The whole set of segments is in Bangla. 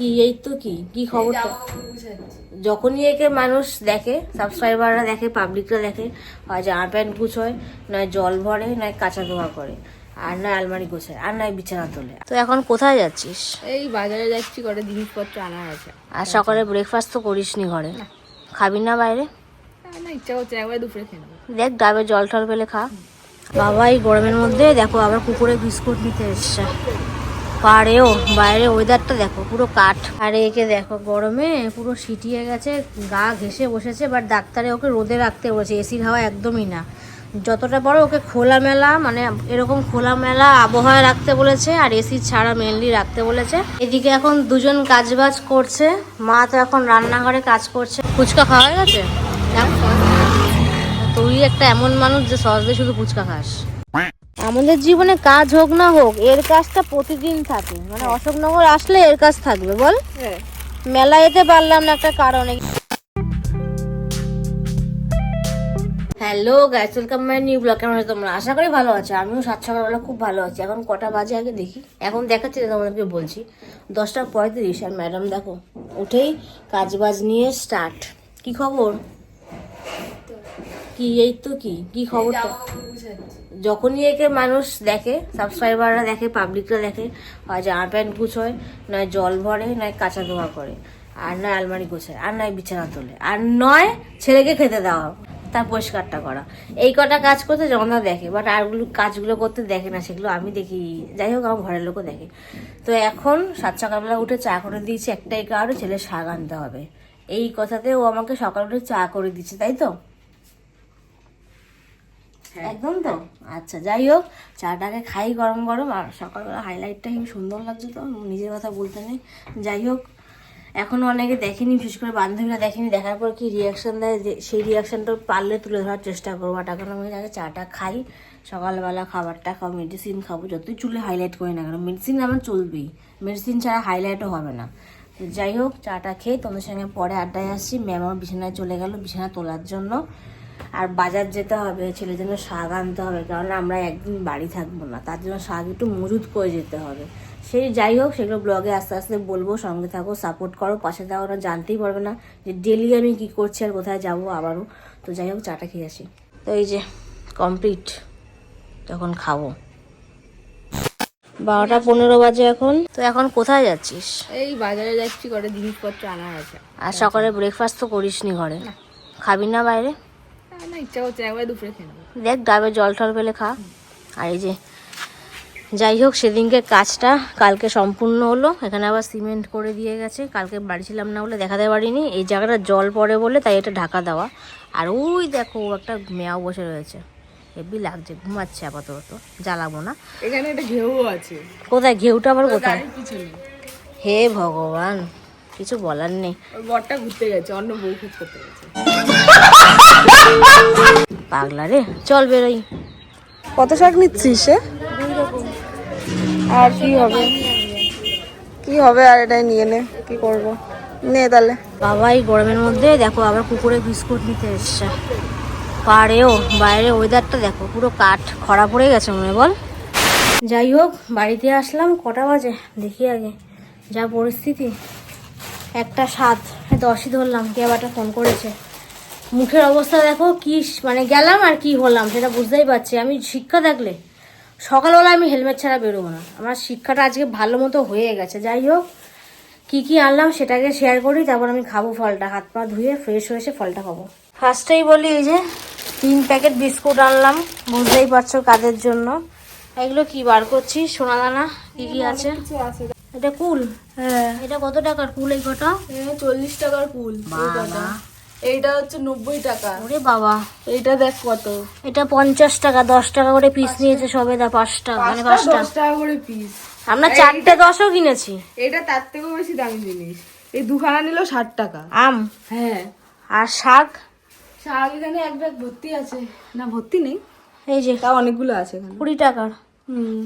কি এই তো কি? কি খবর যখনই একে মানুষ দেখে সাবস্ক্রাইবাররা দেখে পাবলিকরা দেখে হয় জামা প্যান্ট গুছোয় নয় জল ভরে নয় কাঁচা ধোয়া করে আর নয় আলমারি গোছায় আর নয় বিছানা তোলে। তো এখন কোথায় যাচ্ছিস? এই বাজারে যাচ্ছি করে জিনিসপত্র আনা আছে। আর সকালে ব্রেকফাস্ট তো করিসনি ঘরে? খাবি না বাইরে? না ইচ্ছা করছে একবার দুপুরে খেয়ে দেখ ডাবে জল টল পেলে খা। বাবা এই গরমের মধ্যে দেখো আবার কুকুরে বিস্কুট নিতে এসছে। পাড়েও বাইরে ওয়েদারটা দেখো, পুরো কাঠ। আর একে দেখো, গরমে পুরো সিটিয়ে গেছে, গা ঘেসে বসেছে বাট ডাক্তারে ওকে রোদে রাখতে বলেছে এসির হাওয়া একদমই না। যতটা বড় ওকে খোলামেলা মানে এরকম খোলামেলা আবহাওয়া রাখতে বলেছে, আর এসি ছাড়া মেনলি রাখতে বলেছে। এদিকে এখন দুজন কাজবাজ করছে, মা তো এখন রান্নাঘরে কাজ করছে। ফুচকা খাওয়া গেছে? তুই একটা এমন মানুষ যে সহজে শুধু ফুচকা খাস। আমাদের জীবনে কাজ হোক না হোক এর কাজটা প্রতিদিন থাকে। মানে অশোকনগর আসলে এর কাজ থাকবে বল। হ্যাঁ। মেলা যেতে পারলাম না একটা কারণে। Hello guys welcome my new blog কেমন তোমরা? আশা করি ভালো আছো আমিও সাত সকালবেলা খুব ভালো আছি। এখন কটা বাজে আগে দেখি। এখন দেখাচ্ছি তোমাদেরকে বলছি। দশটা পঁয়ত্রিশ আর ম্যাডাম দেখো উঠেই কাজ বাজ নিয়ে স্টার্ট কি খবর? কি, এই তো কি? কি খবর যখনই একে মানুষ দেখে সাবস্ক্রাইবাররা দেখে পাবলিকরা দেখে, হয় জামা প্যান্ট গুছোয় নয় জল ভরে, নয় কাঁচা ধোয়া করে, আর নয় আলমারি গোছায়, আর নয় বিছানা তোলে, আর নয় ছেলেকে খেতে দেওয়া তার পরিষ্কারটা করা। এই কটা কাজ করতে জগন্না দেখে বাট আরগুলো কাজগুলো করতে দেখে না, সেগুলো আমি দেখি, যাই হোক, আমার ঘরের লোকও দেখে। তো এখন সাত সকালবেলা উঠে চা করে দিয়েছি, একটাই কারণে, ছেলে শাক আনতে হবে। এই কথাতে ও আমাকে সকাল উঠে চা করে দিচ্ছে তাই তো? একদম তো? আচ্ছা যাই হোক, চাটাকে খাই গরম গরম, আর সকালবেলা হাইলাইটটা কি সুন্দর লাগছে তো নিজের কথা বলতে নেই। যাই হোক, এখনও অনেকে দেখেনি, বিশেষ করে বান্ধবীরা দেখেনি, দেখার পর কি রিয়াকশন দেয় সেই রিয়াকশনটা পারলে তুলে ধরার চেষ্টা করব। আর এখন আমি আগে চাটা খাই, সকালবেলা খাবারটা খাব মেডিসিন খাব, যতই চুলে হাইলাইট করি না কেন মেডিসিন আমার চলবেই। মেডিসিন ছাড়া হাইলাইটও হবে না। তো যাই হোক, চাটা খেয়ে তোমাদের সঙ্গে পরে আড্ডায় আসছি। ম্যাম আমার বিছানায় চলে গেল, বিছানা তোলার জন্য। আর বাজার যেতে হবে ছেলের জন্য শাক আনতে হবে কারণ আমরা একদিন বাড়ি থাকব না তার জন্য শাক একটু মজুত করে যেতে হবে। সেই যাই হোক সেগুলো ব্লগে আস্তে আস্তে বলব সঙ্গে থাকো সাপোর্ট করো পাশে থাকো ওরা জানতেই পারবে না যে ডেলি আমি কি করছি আর কোথায় যাব আবারও। তো যাই হোক চাটা খেয়ে আসি। তো এই যে কমপ্লিট তখন খাব। বারোটা পনেরো বাজে এখন। তো এখন কোথায় যাচ্ছিস? এই বাজারে যাচ্ছি করে জিনিসপত্র আনা আছে আর সকালে ব্রেকফাস্ট তো করিসনি ঘরে। খাবি না বাইরে? না ইচ্ছা করছে একবার দুপুরে খেয়ে নেব। দেখ ডাবে জল টল পেলে খা। আর এই যে যাই হোক সেদিনকে কাজটা কালকে সম্পূর্ণ হলো। এখানে আবার সিমেন্ট করে দিয়ে গেছে। কালকে বাড়ি ছিলাম না বলে দেখাতে পারিনি। এই জায়গাটা জল পড়ে বলে তাই এটা ঢাকা দেওয়া। আর ওই দেখো একটা মেয়াও বসে রয়েছে। হেবি লাগছে ঘুমাচ্ছে আপাতত। জ্বালাবো না। এখানে একটা ঘেউ আছে। কোথায়? ঘেউটা আবার কোথায়? হে ভগবান। কিছু বলার নেই। বরটা ঘুরতে গেছে অন্য বউ খোঁজ করতে গেছে। পাগলা রে চল বেরোই। কত শাক নিচ্ছিস সে? আর কি হবে? কি হবে আর এটাই নিয়ে নে কি করব? নে তাহলে। বাবা এই গরমের মধ্যে দেখো আবার কুকুরে বিস্কুট নিতে এসছে। পাড়েও বাইরে ওয়েদারটা দেখো পুরো কাঠ খরা পড়ে গেছে মনে বল। যাই হোক বাড়িতে আসলাম কটা বাজে? দেখি আগে যা পরিস্থিতি। একটা সাত দশই ধরলাম কে আবার ফোন করেছে। মুখের অবস্থা দেখো কি মানে গেলাম আর কি হলাম সেটা বুঝতেই পারছি। আমি শিক্ষা থাকলে সকালবেলা আমি হেলমেট ছাড়া বেরোবো না। আমার শিক্ষাটা আজকে ভালো মতো হয়ে গেছে। যাই হোক কি কি আনলাম সেটাকে শেয়ার করি তারপর আমি খাব ফলটা। হাত পা ধুয়ে ফ্রেশ হয়ে এসে ফলটা খাব। ফার্স্টেই বলি এই যে তিন প্যাকেট বিস্কুট আনলাম বুঝতেই পারছ কাদের জন্য। এগুলো কি বার করছি? সোনা দানা কি কি আছে। এটা কুল? হ্যাঁ। এটা কত টাকার কুল এই কটা? চল্লিশ টাকার কুল। বাবা এইটা। হচ্ছে নব্বই টাকা। ওরে বাবা। এইটা দেখ কত। এটা পঞ্চাশ টাকা দশ টাকা করে পিস নিয়েছে সবে দা পাঁচটা মানে পাঁচটা দশ টাকা করে পিস আমরা চারটে দশও কিনেছি। এটা তার থেকেও বেশি দামি জিনিস। এই দুখানা নিল ষাট টাকা। আম? হ্যাঁ। আর শাক? শাক এখানে এক ব্যাগ ভর্তি আছে। না ভর্তি নেই। এই যে। অনেকগুলো আছে কুড়ি টাকার।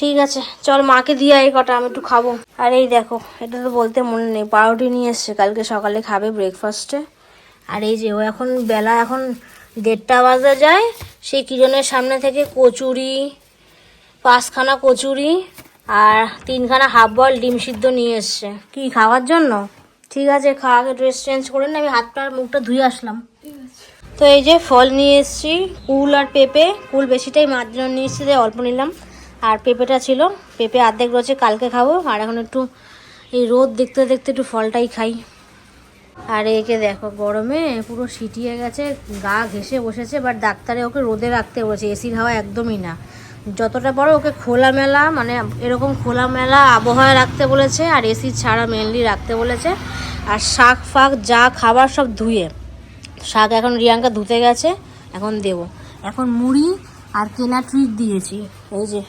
ঠিক আছে, চল মাকে দিয়ে এই কটা, আমি একটু খাব। আর এই দেখো, এটা তো বলতে মনে নেই, পাউরুটি নিয়ে এসছে, কালকে সকালে খাবে ব্রেকফাস্টে আর এই যে, ও এখন বেলা এখন দেড়টা বাজে যায়, সেই কিরণের সামনে থেকে কচুরি, পাঁচখানা কচুরি আর তিনখানা হাফ বল ডিম সিদ্ধ নিয়ে এসছে। কি, খাওয়ার জন্য? ঠিক আছে খাওয়া ড্রেস চেঞ্জ করে আমি হাতটা মুখটা ধুয়ে আসলাম। তো এই যে ফল নিয়ে এসেছি, কুল আর পেঁপে, কুল বেশিটাই জন্য নিয়ে এসেছি অল্প নিলাম। আর পেঁপেটা ছিল। পেঁপে অর্ধেক রয়েছে, কালকে খাব। আর এখন একটু এই রোদ দেখতে দেখতে একটু ফলটাই খাই। আর একে দেখো, গরমে পুরো সিটিয়ে গেছে, গা ঘেসে বসেছে বাট ডাক্তারে ওকে রোদে রাখতে বলেছে। এসির হাওয়া একদমই না। যতটা বড় ওকে খোলামেলা মানে এরকম খোলামেলা আবহাওয়া রাখতে বলেছে, আর এসি ছাড়া মেনলি রাখতে বলেছে। আর শাক ফাক যা খাবার সব ধুয়ে। শাক এখন রিয়াঙ্কা ধুতে গেছে, এখন দেবো। এখন মুড়ি আর কেনা ট্রিট দিয়েছি। এই যে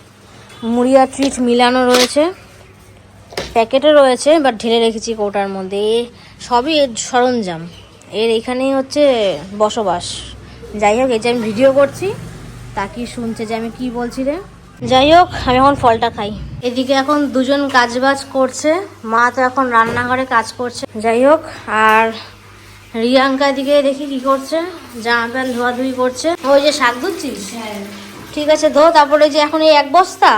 মুড়ি আর ট্রিট মিলানো রয়েছে। প্যাকেটে রয়েছে বাট ঢেলে রেখেছি কৌটার মধ্যে। এ সবই এর সরঞ্জাম। এর এখানেই হচ্ছে বসবাস। যাই হোক, এই যে আমি ভিডিও করছি, তা কি শুনছে যে আমি কি বলছি রে? যাই হোক, আমি এখন ফলটা খাই। এদিকে এখন দুজন কাজ বাজ করছে, মা তো এখন রান্নাঘরে কাজ করছে। যাই হোক, আর রিয়াঙ্কা দিকে দেখি কি করছে, জামা প্যান্ট ধোয়াধুয়ি করছে। ওই যে শাক ধুচ্ছিস? ঠিক আছে, ধো, তারপরে যে এখন এই এক বস্তা।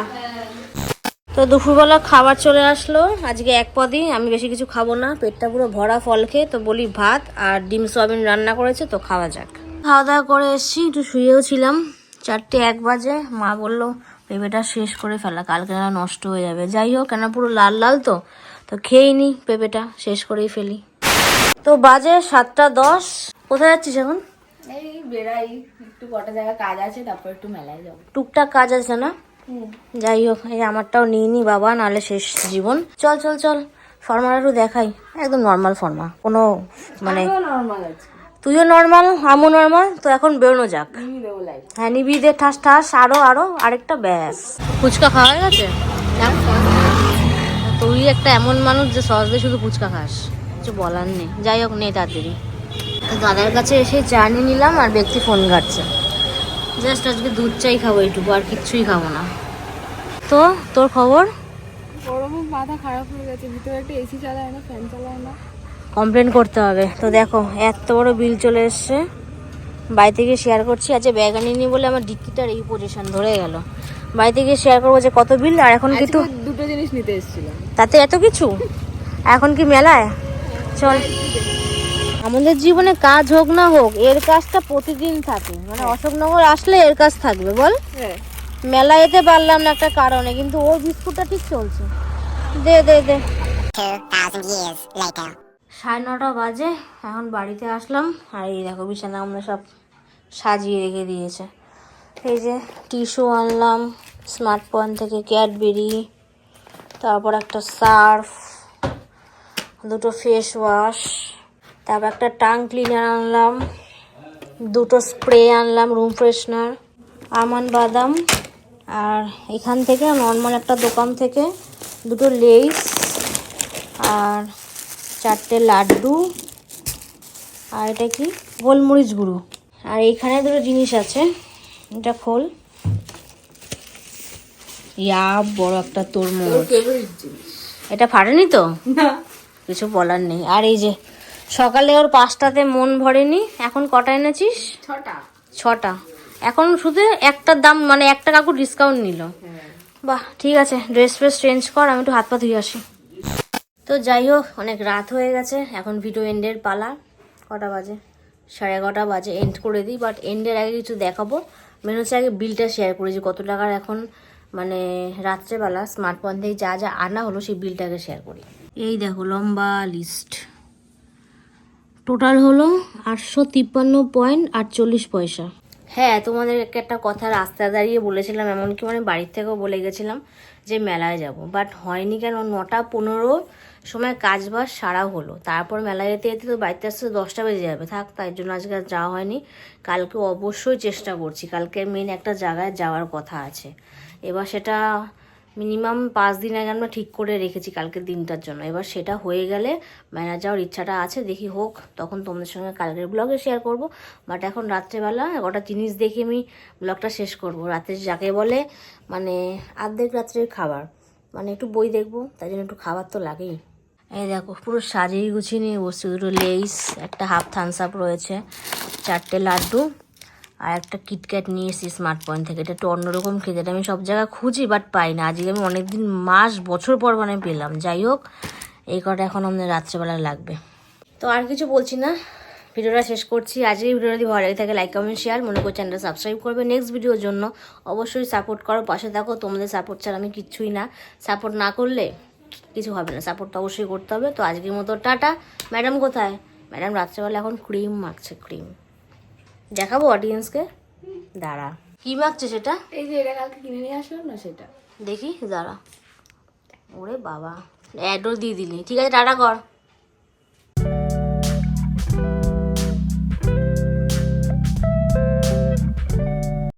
তো দুপুরবেলা খাবার চলে আসলো, আজকে এক পদই, আমি বেশি কিছু খাব না, পেটটা পুরো ভরা ফল খেয়ে, তো বলি ভাত আর ডিম সোয়াবিন রান্না করেছে, তো খাওয়া যাক। খাওয়া দাওয়া করে এসেছি, একটু শুয়েও ছিলাম, চারটে এক বাজে, মা বলল, পেঁপেটা শেষ করে ফেলা, কালকে না নষ্ট হয়ে যাবে। যাই হোক, কেন পুরো লাল লাল তো তো খেয়েই নি পেঁপেটা, শেষ করেই ফেলি। তো বাজে সাতটা দশ, কোথায় যাচ্ছিস এখন? এই বেড়াই। একটু কটা জায়গায় কাজ আছে তারপর একটু মেলায় যাব। টুকটাক কাজ আছে না? যাই হোক এই আমারটাও নিয়ে নি বাবা নাহলে শেষ জীবন। চল চল চল ফর্মাটা একটু দেখাই। একদম নর্মাল ফর্মা কোনো মানে তুইও নর্মাল আমিও নর্মাল তো এখন বেরোনো যাক। হ্যাঁ নিবি দে ঠাস ঠাস আরও আরও আরেকটা ব্যাস। ফুচকা খাওয়া হয়ে গেছে? তুই একটা এমন মানুষ যে সহজে শুধু ফুচকা খাস। কিছু বলার নেই। যাই হোক নেই তাড়াতাড়ি। দাদার কাছে এসে চা নিয়ে নিলাম আর ব্যক্তি ফোন ঘাটছে। জাস্ট আজকে দুধ চাই খাব এইটুকু আর কিচ্ছুই খাব না। তো তোর খবর? গরমে মাথা খারাপ হয়ে গেছে ভিতরে একটা এসি চালায় না ফ্যান চালায় না। কমপ্লেন করতে হবে। তো দেখো এত বড় বিল চলে এসছে। বাড়ি থেকে শেয়ার করছি আজকে ব্যাগ আনিনি বলে আমার ডিক্কিটার এই পজিশন ধরে গেল। বাড়ি থেকে শেয়ার করব যে কত বিল আর এখন কিন্তু দুটো জিনিস নিতে এসেছিলাম। তাতে এত কিছু? এখন কি মেলায়? চল। আমাদের জীবনে কাজ হোক না হোক এর কাজটা প্রতিদিন থাকে। মানে অশোকনগর আসলে এর কাজ থাকবে বল? মেলা মেলায় যেতে পারলাম না একটা কারণে কিন্তু ওর বিস্কুটটা ঠিক চলছে। দে দে দে। 2,000 years later. সাড়ে নটা বাজে এখন বাড়িতে আসলাম। আর এই দেখো বিছানা আমরা সব সাজিয়ে রেখে দিয়েছে। এই যে টিস্যু আনলাম স্মার্ট পয়েন্ট থেকে ক্যাডবেরি তারপর একটা সার্ফ দুটো ফেস ওয়াশ। তারপর একটা টাং ক্লিনার আনলাম দুটো স্প্রে আনলাম রুম ফ্রেশনার আমান বাদাম আর এখান থেকে নর্মাল একটা দোকান থেকে দুটো লেস আর চারটে লাড্ডু আর এটা কি? গোলমরিচ গুঁড়ো। আর এইখানে দুটো জিনিস আছে এটা খোল। ইয়া বড় একটা তরমুজ এটা ফাটেনি তো? কিছু বলার নেই। আর এই যে সকালে ওর পাঁচটাতে মন ভরেনি। এখন কটা এনেছিস? ছটা। ছটা। এখন শুধু একটার দাম মানে একটা কাকু ডিসকাউন্ট নিল। বাহ ঠিক আছে ড্রেস ফ্রেস চেঞ্জ কর আমি একটু হাত পা ধুয়ে আসি। তো যাই হোক অনেক রাত হয়ে গেছে এখন ভিডিও এন্ডের পালা। কটা বাজে? সাড়ে এগারোটা বাজে এন্ড করে দিই বাট এন্ডের আগে কিছু দেখাবো। মেন হচ্ছে আগে বিলটা শেয়ার করি যে কত টাকার এখন মানে রাত্রেবেলা স্মার্টফোন থেকে যা যা আনা হলো সেই বিলটাকে শেয়ার করি। এই দেখো লম্বা লিস্ট টোটাল হলো আটশো তিপ্পান্ন পয়েন্ট আটচল্লিশ পয়সা। হ্যাঁ তোমাদের একটা কথা রাস্তা দাঁড়িয়ে বলেছিলাম, এমনকি মানে বাড়ির থেকেও বলে গেছিলাম যে মেলায় যাব। বাট হয়নি কেন, নটা পনেরো সময় কাজ বাজ সারা হলো। তারপর মেলায় যেতে যেতে তো বাড়িতে আসতে দশটা বেজে যাবে। থাক তাই জন্য আজকে আর যাওয়া হয়নি। কালকে অবশ্যই চেষ্টা করছি। কালকে মেন একটা জায়গায় যাওয়ার কথা আছে। এবার সেটা মিনিমাম পাঁচ দিন আগে আমরা ঠিক করে রেখেছি কালকের দিনটার জন্য। এবার সেটা হয়ে গেলে ম্যানেজ যাওয়ার ইচ্ছাটা আছে, দেখি হোক, তখন তোমাদের সঙ্গে কালকের ব্লগে শেয়ার করব। বাট এখন রাত্রেবেলা একটা জিনিস দেখে আমি ব্লগটা শেষ করব। রাতে যাকে বলে মানে আর্ধেক রাত্রের খাবার। মানে একটু বই দেখব, তাই জন্য একটু খাবার তো লাগেই। এই দেখো, পুরো সাজিয়ে গুছিয়ে নিয়ে বসছি। দুটো লেস একটা হাফ থামস আপ রয়েছে, চারটে লাড্ডু। আর একটা কিটক্যাট নিয়ে এসেছি স্মার্ট পয়েন্ট থেকে। এটা একটু অন্যরকম খেতে এটা আমি সব জায়গায় খুঁজি বাট পাই না। আজকে আমি অনেকদিন, মাস, বছর পর মানে পেলাম। যাই হোক, এই কটা এখন আমাদের রাত্রেবেলা লাগবে। তো আর কিছু বলছি না। ভিডিওটা শেষ করছি। আজকে ভিডিওটা যদি ভালো লাগে থাকে লাইক কমেন্ট শেয়ার মনে করে চ্যানেলটা সাবস্ক্রাইব করবে নেক্সট ভিডিওর জন্য। অবশ্যই সাপোর্ট করো, পাশে থাকো। তোমাদের সাপোর্ট ছাড়া আমি কিচ্ছুই না। সাপোর্ট না করলে কিছু হবে না। সাপোর্ট তো অবশ্যই করতে হবে। তো আজকের মতো টাটা। ম্যাডাম কোথায়? ম্যাডাম রাত্রেবেলা এখন ক্রিম মাখছে ক্রিম দেখাবো অডিয়েন্সকে দাঁড়া। কি মাখছে সেটা? এই যে এটা কালকে কিনে নিয়ে আসলাম না সেটা? দেখি দাঁড়া। ওরে বাবা অ্যাডও দিয়ে দিলি। ঠিক আছে টাটা কর।